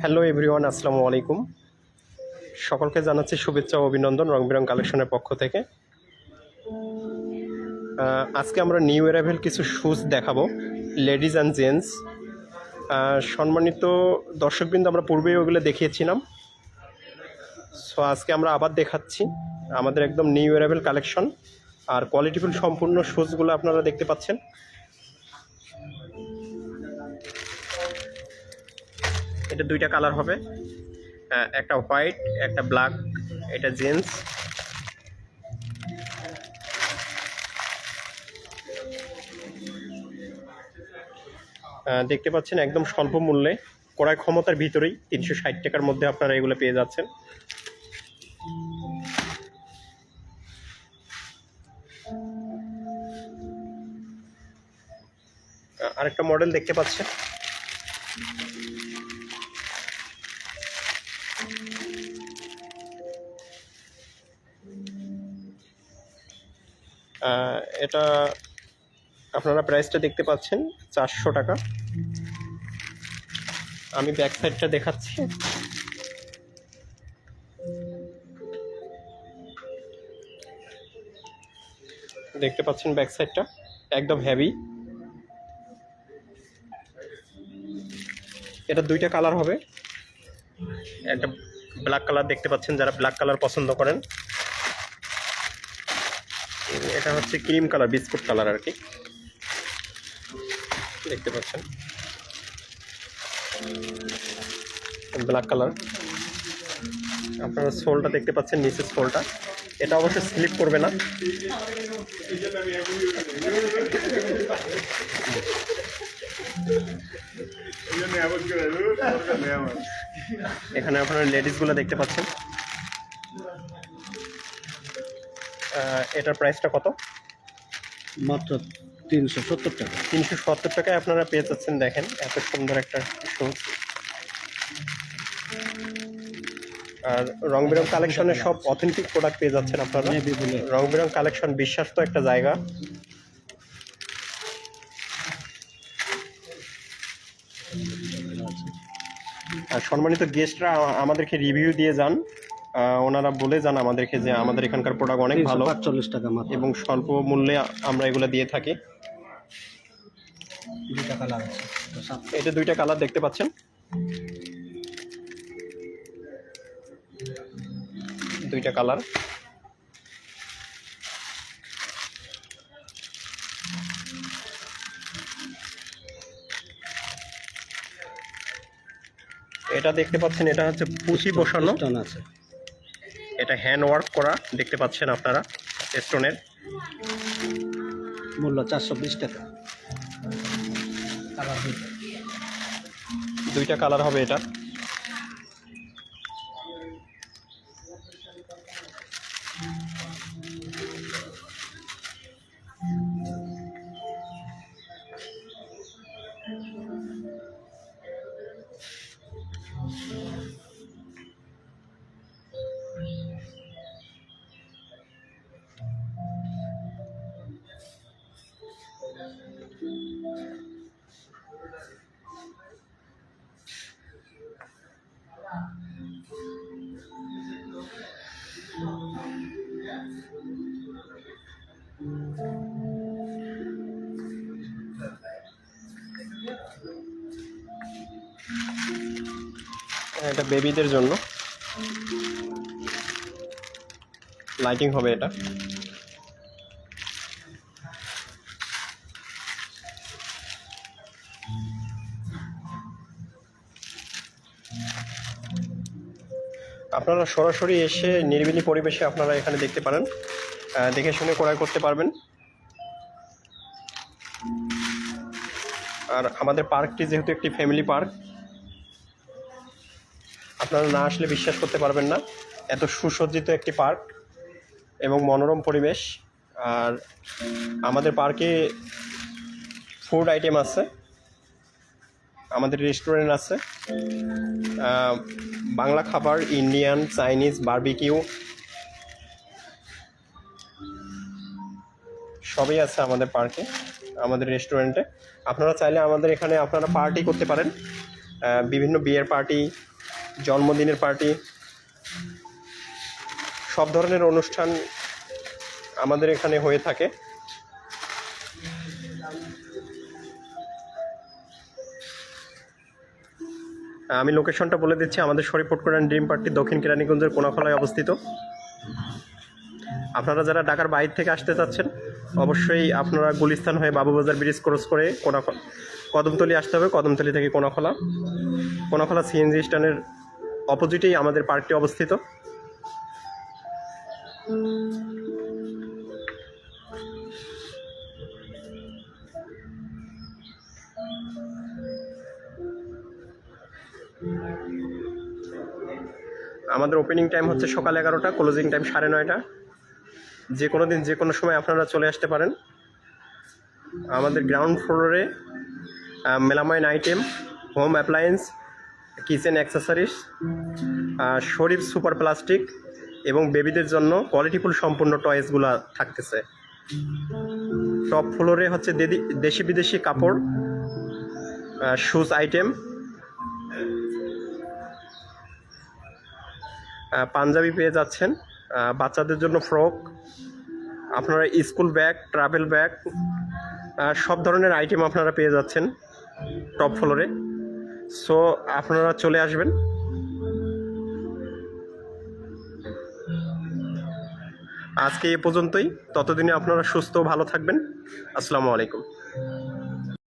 Hello everyone আসসালামু আলাইকুম। সকলকে জানাচ্ছি শুভেচ্ছা ও অভিনন্দন রং কালেকশনের পক্ষ থেকে। আজকে আমরা নিউ অ্যারাইভেল কিছু শুজ দেখাবো লেডিস অ্যান্ড জেন্টস সম্মানিত দর্শকবৃন্দ, আমরা পূর্বেই ওগুলো দেখিয়েছিলাম। সো আজকে আমরা আবার দেখাচ্ছি আমাদের একদম নিউ অ্যারাইভেল কালেকশন। আর কোয়ালিটিফুল সম্পূর্ণ শুজগুলো আপনারা দেখতে পাচ্ছেন। এটা দুইটা কালার হবে। একটা হোয়াইট, একটা ব্ল্যাক, এটা জেন্টস দেখতে পাচ্ছেন একদম স্বল্প মূল্যে। ক্রয় ক্ষমতার ভিতরেই তিনশো ষাট টাকার মধ্যে আপনারা এগুলো পেয়ে যাচ্ছেন। আরেকটা মডেল দেখতে পাচ্ছেন। এটা আপনারা প্রাইসটা দেখতে পাচ্ছেন, চারশো টাকা। আমি ব্যাক সাইডটা দেখাচ্ছি। দেখতে পাচ্ছেন ব্যাক সাইডটা একদম হেভি এটা দুইটা কালার হবে। একটা ব্ল্যাক কালার দেখতে পাচ্ছেন, যারা ব্ল্যাক কালার পছন্দ করেন। এটা হচ্ছে ক্রিম কালার, বিস্কুট কালার আর কি। দেখতে পাচ্ছেন। Black colour. আপনারা সোলটা দেখতে পাচ্ছেন, নিচের সোলটা। এটা অবশ্যই স্লিপ করবে না। এখানে আপনারা লেডিসগুলো দেখতে পাচ্ছেন। এটার প্রাইসটা কত? মাত্র তিনশো সত্তর টাকা। তিনশো সত্তর টাকায় আপনারা পেয়ে যাচ্ছেন দেখেন এত সুন্দর একটা শুজ আর রং বেরং কালেকশনের সব অথেন্টিক প্রোডাক্ট পেয়ে যাচ্ছেন আপনারা। রং বেরং কালেকশন বিশ্বাস তো একটা জায়গা। আর সম্মানিত গেস্টরা আমাদেরকে রিভিউ দিয়ে যান। ওনারা বলে যান আমাদেরকে যে আমাদের এখানকার প্রোডাক্ট অনেক ভালো পাঁচচল্লিশ টাকা মাত্র। এবং স্বল্প মূল্যে আমরা এগুলো দিয়ে থাকি। দুটা কালার এটা দুইটা কালার দেখতে পাচ্ছেন? দুইটা কালার এটা দেখতে পাচ্ছেন এটা হচ্ছে পুঁথি বসানো আছে। এটা হ্যান্ড ওয়ার্ক করা দেখতে পাচ্ছেন আপনারা স্টোনের মূল্য চারশো বিশ টাকা। দুইটা দুইটা কালার হবে এটা। এটা বেবিদের জন্য। লাইটিং হবে এটা। আপনারা সরাসরি এসে নিরিবিলি পরিবেশে আপনারা এখানে দেখতে পারেন। দেখে শুনে ক্রয় করতে পারবেন। আর আমাদের পার্কটি যেহেতু একটি ফ্যামিলি পার্ক আপনারা না আসলে বিশ্বাস করতে পারবেন না। এত সুসজ্জিত একটি পার্ক এবং মনোরম পরিবেশ। আর আমাদের পার্কে ফুড আইটেম আছে, আমাদের রেস্টুরেন্ট আছে বাংলা খাবার ইন্ডিয়ান চাইনিজ বার্বিকিউ সবই আছে আমাদের পার্কে, আমাদের রেস্টুরেন্টে আপনারা চাইলে আমাদের এখানে আপনারা পার্টি করতে পারেন বিভিন্ন বিয়ের পার্টি জন্মদিনের পার্টি, সব ধরনের অনুষ্ঠান আমাদের এখানে হয়ে থাকে। আমি লোকেশনটা বলে দিচ্ছি, আমাদের শরীফ কোরআন ড্রিম পার্টি দক্ষিণ কেরানীগঞ্জের কোনাখলায় অবস্থিত। আপনারা যারা ঢাকার বাইরে থেকে আসতে চাচ্ছেন, অবশ্যই আপনারা গুলিস্তান হয়ে বাবুবাজার ব্রিজ ক্রস করে কোনা কদমতলি আসতে হবে, কদমতলি থেকে কোনাখলা। কোনাখলা সিএনজি স্ট্যান্ডের অপোজিটেই আমাদের পার্কটি অবস্থিত। আমাদের ওপেনিং টাইম হচ্ছে সকাল এগারোটা ক্লোজিং টাইম সাড়ে নয়টা। যে কোনো দিন, যে কোনো সময় আপনারা চলে আসতে পারেন। আমাদের গ্রাউন্ড ফ্লোরে melamine item home appliance kitchen accessories Sharif super plastic এবং বেবিদের জন্য কোয়ালিটিফুল সম্পূর্ণ টয়েসগুলো থাকতেছে। টপ ফ্লোরে হচ্ছে দেশি বিদেশি কাপড় শুজ আইটেম পাঞ্জাবি পেয়ে যাচ্ছেন বাচ্চাদের জন্য ফ্রক, আপনারা স্কুল ব্যাগ, ট্রাভেল ব্যাগ সব ধরনের আইটেম আপনারা পেয়ে যাচ্ছেন টপ ফ্লোরে। সো আপনারা চলে আসবেন। আজকে এ পর্যন্তই। ততদিনে আপনারা সুস্থ ভালো থাকবেন। আসসালামু আলাইকুম।